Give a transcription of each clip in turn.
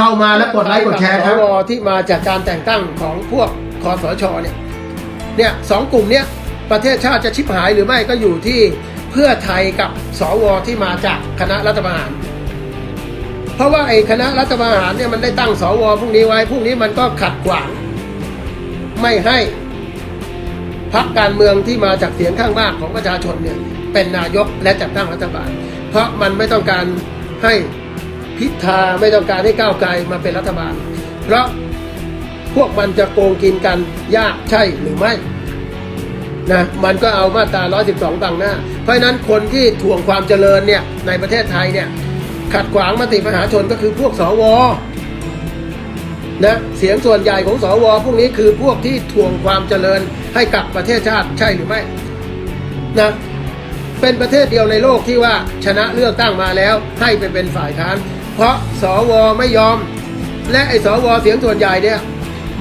เข้ามาแล้วกดไลค์กดแชร์ครับสวที่มาจากการแต่งตั้งของพวกคอสชเนี่ยเนี่ยสองกลุ่มเนี้ยประเทศชาติจะชิบหายหรือไม่ก็อยู่ที่เพื่อไทยกับสวที่มาจากคณะรัฐประหาร เพราะว่าไอ้คณะรัฐประหารเนี่ยมันได้ตั้งสวพวกนี้ไว้พวกนี้มันก็ขัดขวาง ไม่ให้พักการเมืองที่มาจากเสียงข้างมากของประชาชนเนี่ยเป็นนายกและจัดตั้งรัฐบาล เพราะมันไม่ต้องการให้ พิธาไม่ต้องการให้ก้าวไกลมาเป็นรัฐบาล เพราะพวกมันจะโกงกินกันยากใช่หรือไม่นะมันก็เอามาตรา 112 บังหน้า เพราะนั้นคนที่ถ่วงความเจริญเนี่ยในประเทศไทยเนี่ยขัดขวางมติมหาชนก็คือพวกสวนะเสียงส่วนใหญ่ของสวพวกนี้คือพวกที่ถ่วงความเจริญให้กับประเทศชาติใช่หรือไม่นะเป็นประเทศเดียวในโลกที่ว่าชนะเลือกตั้งมาแล้วให้ไปเป็นฝ่ายค้าน เพราะสวไม่ยอม และไอ้สวเสียงส่วนใหญ่เนี่ย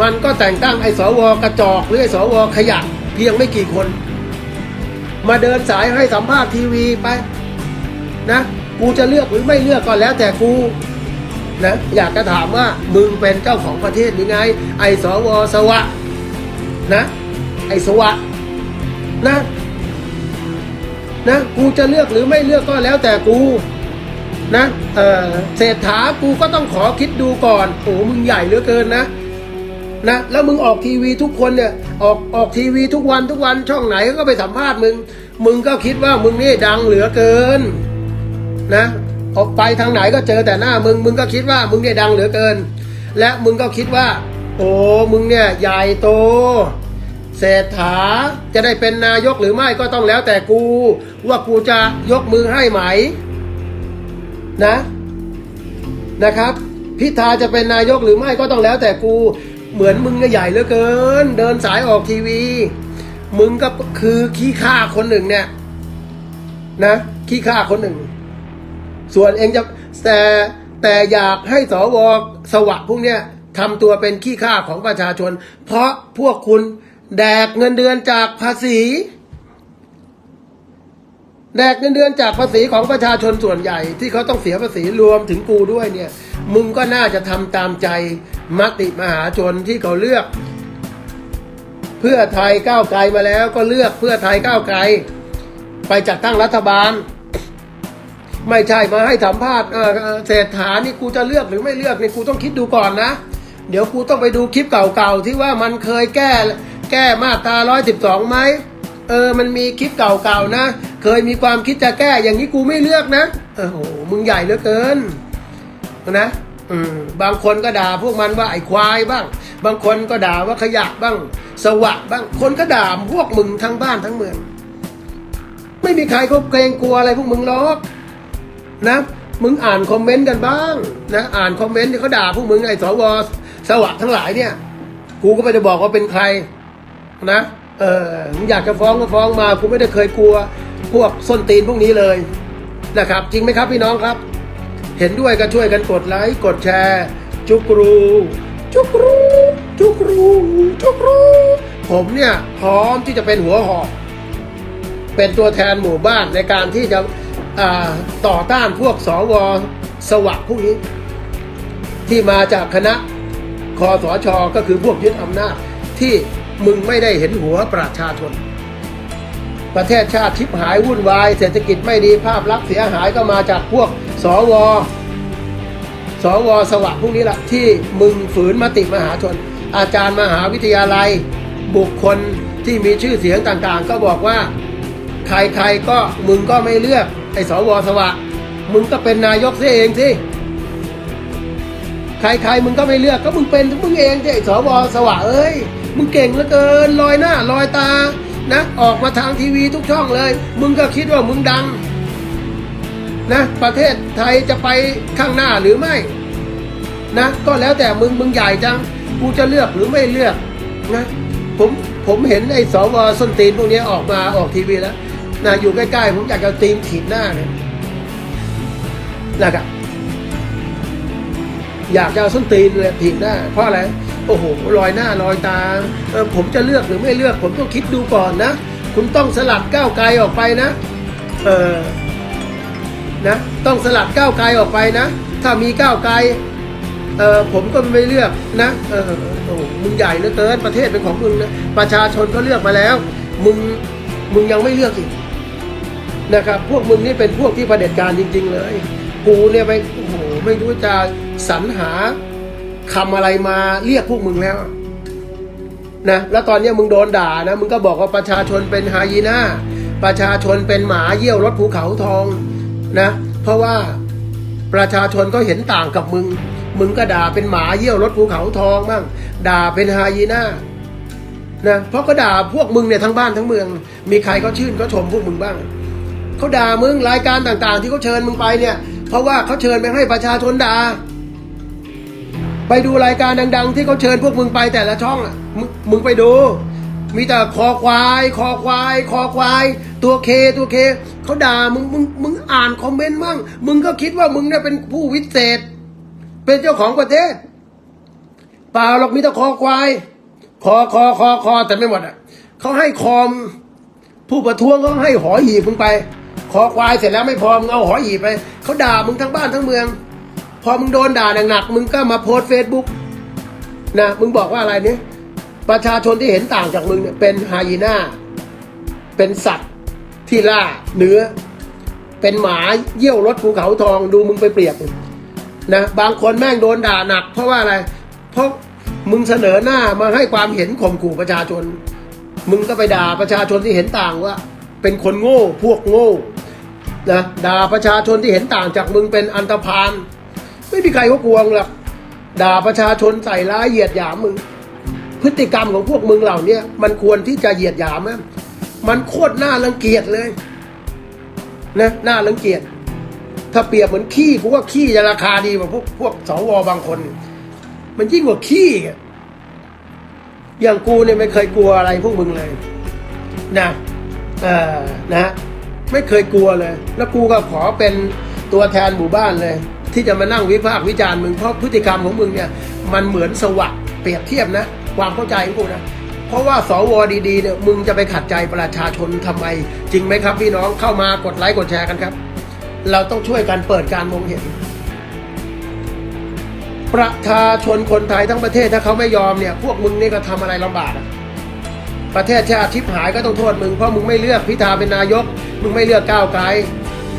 มันก็แต่งตั้งไอ้สวกระจอกหรือไอ้สวขยะเพียงไม่กี่คน มาเดินสายให้สัมภาษณ์ทีวีไป นะ กูจะเลือกหรือไม่เลือกก็แล้วแต่กูนะอยากจะถามว่ามึงเป็นเจ้าของประเทศหรือไง ไอ้สวสวะนะ ไอ้สวะนะนะกูจะเลือกหรือไม่เลือกก็แล้วแต่กู นะเออเศรษฐากูก็ต้องขอคิดดูก่อนโอ้มึงใหญ่เหลือเกินนะนะแล้วมึงออกทีวีทุกคนเนี่ยออกออกทีวีทุกวันทุกวันช่องไหนก็ไปสัมภาษณ์มึง มึงก็คิดว่ามึงนี่ดังเหลือเกินนะออกไปทางไหนก็เจอแต่หน้ามึงมึงก็คิดว่ามึงเนี่ยดังเหลือเกิน และมึงก็คิดว่า โอ้มึงเนี่ยใหญ่โตเศรษฐาจะได้เป็นนายกหรือไม่ก็ต้องแล้วแต่กู ว่ากูจะยกมือให้ไหม นะนะครับ พิธาจะเป็นนายกหรือไม่ก็ต้องแล้วแต่กูเหมือนมึงก็ใหญ่เหลือเกิน เดินสายออกทีวี มึงก็คือขี้ข้าคนหนึ่งเนี่ย นะขี้ข้าคนหนึ่ง ส่วนเองจะแต่แต่อยากให้สวสวัสดิ์พวกเนี้ยทำตัวเป็นขี้ข้าของประชาชน เพราะพวกคุณแดกเงินเดือนจากภาษี แดกเงินเดือนจากภาษีของประชาชนส่วนใหญ่ ที่เขาต้องเสียภาษีรวมถึงกูด้วยเนี่ย มึงก็น่าจะทำตามใจมติมหาชนที่เขาเลือก เพื่อไทยก้าวไกลมาแล้วก็เลือกเพื่อไทยก้าวไกล ไปจัดตั้งรัฐบาล ไม่ใช่มาให้สัมภาษณ์เอ่อเอ่อเศรษฐานี่กูจะเลือกหรือไม่เลือกนี่กูต้องคิดดูก่อนนะ เดี๋ยวกูต้องไปดูคลิปเก่าๆที่ว่ามันเคยแก้แก้มาตรา112ไหม เออมันมีคลิปเก่าๆนะ เคยมีความคิดจะแก้อย่างนี้กูไม่เลือกนะเออโหมึงใหญ่เหลือเกินนะอืมบางคนก็ด่าพวกมันว่าไอ้ควายบ้าง บางคนก็ด่าว่าขยะบ้าง สวะบ้าง คนก็ด่าพวกมึงทั้งบ้านทั้งเมือง ไม่มีใครเขาเกรงกลัวอะไรพวกมึงหรอกนะมึงอ่านคอมเมนต์กันบ้างนะอ่านคอมเมนต์ที่เขาด่าพวกมึงไอ้สวสวัสดิ์ทั้งหลายเนี่ย กูก็ไม่ได้บอกว่าเป็นใครนะ เออมึงอยากจะฟ้องก็ฟ้องมากูไม่ได้เคยกลัว พวกส้นตีนพวกนี้เลยนะครับ จริงไหมครับพี่น้องครับ เห็นด้วยก็ช่วยกันกดไลค์กดแชร์ จุกรู จุกรู จุกรู จุกรู ผมเนี่ยพร้อมที่จะเป็นหัวหอกเป็นตัวแทนหมู่บ้านในการที่จะต่อต้านพวกสวสวัสดิ์พวกนี้ ที่มาจากคณะคอสชก็คือพวกยึดอำนาจที่ มึงไม่ได้เห็นหัวประชาชน ประเทศชาติชิบหายวุ่นวาย เศรษฐกิจไม่ดีภาพลักษณ์เสียหายก็มาจากพวกสวสวสวัสดิ์พวกนี้แหละที่มึงฝืนมติมหาชน อาจารย์มหาวิทยาลัย บุคคลที่มีชื่อเสียงต่างๆ ก็บอกว่า ใครๆก็มึงก็ไม่เลือกไอ้สวสวะมึงก็เป็นนายกเสียเองสิใครๆมึงก็ไม่เลือกก็มึงเป็นมึงเองสิไอ้สวสวะเอ้ย มึงเก่งเหลือเกินลอยหน้าลอยตานะออกมาทางทีวีทุกช่องเลย มึงก็คิดว่ามึงดังนะประเทศไทยจะไปข้างหน้าหรือไม่นะก็แล้วแต่มึงมึงใหญ่จังกูจะเลือกหรือไม่เลือกนะผมผมเห็นไอ้สวส้นตีนพวกนี้ออกมาออกทีวีแล้วนะอยู่ใกล้ๆผมอยากจะตีมถีบหน้าเนี่ยนะครับอยากจะเอาส้นตีนเลยถีบหน้าเพราะอะไร โอ้โหลอยหน้าลอยตาเออผมจะเลือกหรือไม่เลือกผมต้องคิดดูก่อนนะ คุณต้องสลัดก้าวไกลออกไปนะเออนะต้องสลัดก้าวไกลออกไปนะ ถ้ามีก้าวไกลเออผมก็ไม่เลือกนะเออโอ้มึงใหญ่เหลือเกินประเทศเป็นของมึงนะประชาชนก็เลือกมาแล้ว มึงมึงยังไม่เลือกอีกนะครับ พวกมึงนี่เป็นพวกที่ประเด็จการจริง ๆ เลย กูเนี่ยไปโอ้โหไม่รู้จะสรรหา คำอะไรมาเรียกพวกมึงแล้วนะแล้วตอนนี้มึงโดนด่านะมึงก็บอกว่าประชาชนเป็นไฮยีน่าประชาชนเป็นหมาเยี่ยวรถภูเขาทองนะเพราะว่าประชาชนก็เห็นต่างกับมึง มึงก็ด่าเป็นหมาเยี่ยวรถภูเขาทองบ้างด่าเป็นไฮยีน่านะเพราะก็ด่าพวกมึงเนี่ยทั้งบ้านทั้งเมือง มีใครเขาชื่นเขาชมพวกมึงบ้างเขาด่ามึงรายการต่างๆ ที่เขาเชิญมึงไปเนี่ย เพราะว่าเขาเชิญไปให้ประชาชนด่า ไปดูรายการดัง ๆ ที่เขาเชิญพวกมึงไปแต่ละช่องอะมึงมึงไปดู มีแต่คอควาย คอควาย คอควาย ตัวเคตัวเคเขาด่ามึงมึงมึงอ่านคอมเมนต์มั่งมึงก็คิดว่ามึงเนี่ยเป็นผู้วิเศษ เป็นเจ้าของประเทศเปล่าหรอกมีแต่คอควาย คอคอคอคอแต่ไม่หมดอะเขาให้คอมผู้ประท้วงเขาให้หอหีบมึงไป คอควายเสร็จแล้วไม่พอมึงเอาหอหีบไปเขาด่ามึงทั้งบ้านทั้งเมือง พอมึงโดนด่าหนักๆมึงก็มาโพสเฟซบุ๊กนะมึงบอกว่าอะไรเนี่ยประชาชนที่เห็นต่างจากมึงเนี่ยเป็นไฮยีน่า เป็นสัตว์ที่ล่าเนื้อ เป็นหมาเยี่ยวรถภูเขาทองดูมึงไปเปรียบนะบางคนแม่งโดนด่าหนัก เพราะว่าอะไร เพราะมึงเสนอหน้ามาให้ความเห็นข่มขู่ประชาชน มึงก็ไปด่าประชาชนที่เห็นต่างว่า เป็นคนโง่พวกโง่นะด่าประชาชนที่เห็นต่างจากมึงเป็นอันตรพาน ไม่มีใครเขากลัวมึงหรอกด่าประชาชนใส่ร้ายเหยียดหยามมึง พฤติกรรมของพวกมึงเหล่านี้มันควรที่จะเหยียดหยามนะมันโคตรน่ารังเกียจเลยนะน่ารังเกียจถ้าเปรียบเหมือนขี้กูว่าขี้จะราคาดีกว่าพวกพวกสวบางคน มันยิ่งกว่าขี้อีกอะอย่างกูเนี่ยไม่เคยกลัวอะไรพวกมึงเลย นะเออนะ ไม่เคยกลัวเลย แล้วกูก็ขอเป็นตัวแทนหมู่บ้านเลย ที่จะมานั่งวิพากษ์วิจารณ์มึงเพราะพฤติกรรมของมึงเนี่ยมันเหมือนสวัสดเปรียบเทียบนะ ความเข้าใจของกูนะเพราะว่าสวดีๆเนี่ยมึงจะไปขัดใจประชาชนทำไม จริงไหมครับพี่น้องเข้ามากดไลค์กดแชร์กันครับ เราต้องช่วยกันเปิดการมองเห็น ประชาชนคนไทยทั้งประเทศถ้าเขาไม่ยอมเนี่ย พวกมึงนี่ก็ทำอะไรลำบากอะประเทศชาติชิบหายก็ต้องโทษมึงเพราะมึงไม่เลือกพิธาเป็นนายก มึงไม่เลือกก้าวไกล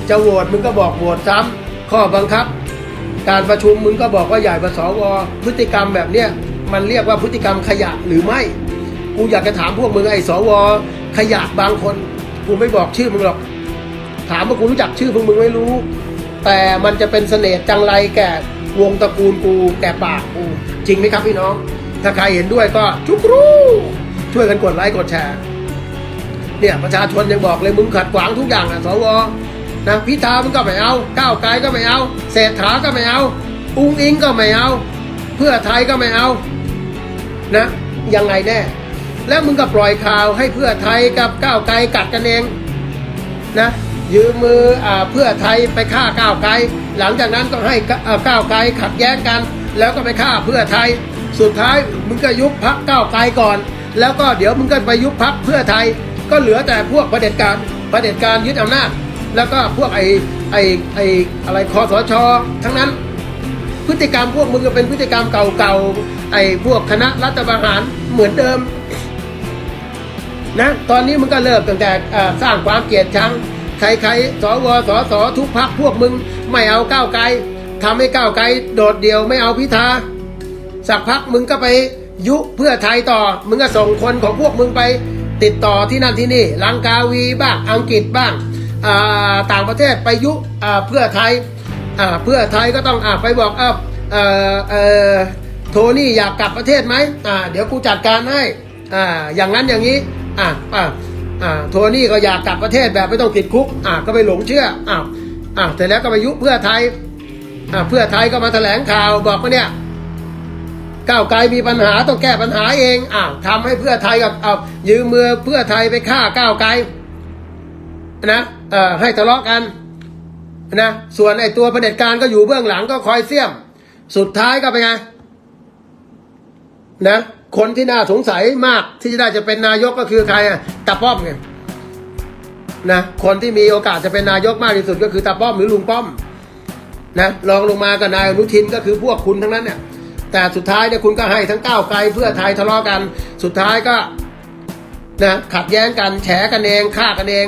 จะโหวตมึงก็บอกโหวตซ้ำข้อบังคับ การประชุมมึงก็บอกว่าใหญ่กว่าสวพฤติกรรมแบบเนี้ยมันเรียกว่าพฤติกรรมขยะหรือไม่ กูอยากจะถามพวกมึงไอ้สวขยะบางคนกูไม่บอกชื่อมึงหรอก ถามว่ากูรู้จักชื่อพวกมึงไม่รู้ แต่มันจะเป็นเสน่ห์จังไรแก่วงตระกูลกูแก่ปากกู จริงไหมครับพี่น้อง ถ้าใครเห็นด้วยก็จุกรูช่วยกันกดไลค์กดแชร์เนี่ยประชาชนยังบอกเลยมึงขัดขวางทุกอย่างอะสว นะพิธามึงก็ไม่เอาก้าวไกลก็ไม่เอาเศรษฐาก็ไม่เอาอุ้งอิงก็ไม่เอา เพื่อไทยก็ไม่เอานะยังไงแน่ แล้วมึงก็ปล่อยข่าวให้เพื่อไทยกับก้าวไกลกัดกันเองนะยืมมืออ่าเพื่อไทยไปฆ่าก้าวไกล หลังจากนั้นก็ให้ก้าวไกลขัดแย้งกัน แล้วก็ไปฆ่าเพื่อไทย สุดท้ายมึงก็ยุบพักก้าวไกลก่อน แล้วก็เดี๋ยวมึงก็ไปยุบพักเพื่อไทย ก็เหลือแต่พวกประเผด็จการประเผด็จการยึดอำนาจ แล้วก็พวกไอ้ไอ้ไอ้อะไรคอสชทั้งนั้น พฤติกรรมพวกมึงก็เป็นพฤติกรรมเก่าๆไอ้พวกคณะรัฐประหารเหมือนเดิมนะตอนนี้มึงก็เริ่มตั้งแต่สร้างความเกลียดชังใครๆสวสสทุกพักพวกมึงไม่เอาก้าวไกลทำให้ก้าวไกลโดดเดี่ยวไม่เอาพิธาสักพักมึงก็ไปยุเพื่อไทยต่อ มึงก็ส่งคนของพวกมึงไปติดต่อที่นั่นที่นี่ ลังกาวีบ้างอังกฤษบ้าง ต่างประเทศไปยุเพื่อไทยเพื่อไทยก็ต้องอไปบอกอ่าโทนี่อยากกลับประเทศไหมเดี๋ยวกูจัดการให้อย่างนั้นอย่างนี้อ่าโทนี่ก็อยากกลับประเทศแบบไม่ต้องติดคุกอะก็ไปหลงเชื่ออะอะแต่แล้วก็ไปยุเพื่อไทยอะเพื่อไทยก็มาแถลงข่าวบอกว่าเนี่ยก้าวไกลมีปัญหาต้องแก้ปัญหาเองอะทำให้เพื่อไทยกับเอายืมมือเพื่อไทยไปฆ่าก้าวไกล นะเอ่อให้ทะเลาะกันนะส่วนไอ้ตัวประเผด็จการก็อยู่เบื้องหลังก็คอยเสี่ยม สุดท้ายก็เป็นไงนะคนที่น่าสงสัยมากที่จะได้จะเป็นนายกก็คือใครอะตาป้อมไงนะคนที่มีโอกาสจะเป็นนายกมากที่สุดก็คือตาป้อมหรือลุงป้อมนะรองลงมากับนายอนุทินก็คือพวกคุณทั้งนั้นเนี่ยแต่สุดท้ายเนี่ยคุณก็ให้ทั้งก้าวไกลเพื่อไทยทะเลาะกัน สุดท้ายก็นะขัดแย้งกันแฉกันเองฆ่ากันเอง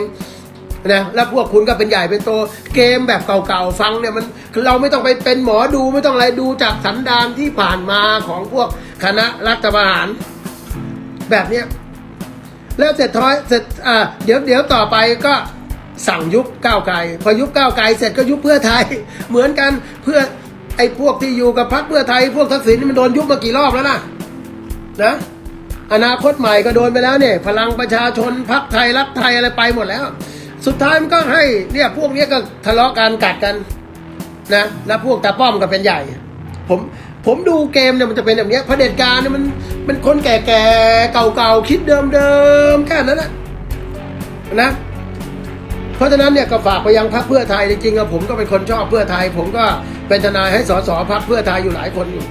นะแล้วพวกคุณก็เป็นใหญ่เป็นโตเกมแบบเก่าๆฟังเนี่ยมันเราไม่ต้องไปเป็นหมอดูไม่ต้องอะไรดูจากสันดานที่ผ่านมาของพวกคณะรัฐประหาร แบบเนี้ยแล้วเสร็จท้อยเสร็จอ่าเดี๋ยวเดี๋ยวต่อไปก็สั่งยุบก้าวไกลพอยุบก้าวไกลเสร็จก็ยุบเพื่อไทย เหมือนกันเพื่อไอ้พวกที่อยู่กับพรรคเพื่อไทย พวกทักษิณนี่มันโดนยุบมากี่รอบแล้วนะนะอนาคตใหม่ก็โดนไปแล้วเนี่ยพลังประชาชนพรรคไทยรักไทยอะไรไปหมดแล้ว สุดท้ายมันก็ให้เนี่ยพวกเนี้ยก็ทะเลาะกันกัดกันนะแล้วพวกตาป้อมก็เป็นใหญ่ ผมผมดูเกมเนี่ยมันจะเป็นแบบเนี้ยเผด็จการเนี่ยมันเป็นคนแก่ๆเก่าๆคิดเดิมๆแค่นั้นนะนะเพราะฉะนั้นเนี่ยก็ฝากไปยังพรรคเพื่อไทยจริงๆอะผมก็เป็นคนชอบเพื่อไทย ผมก็เป็นทนายให้สสพรรคเพื่อไทยอยู่หลายคนอยู่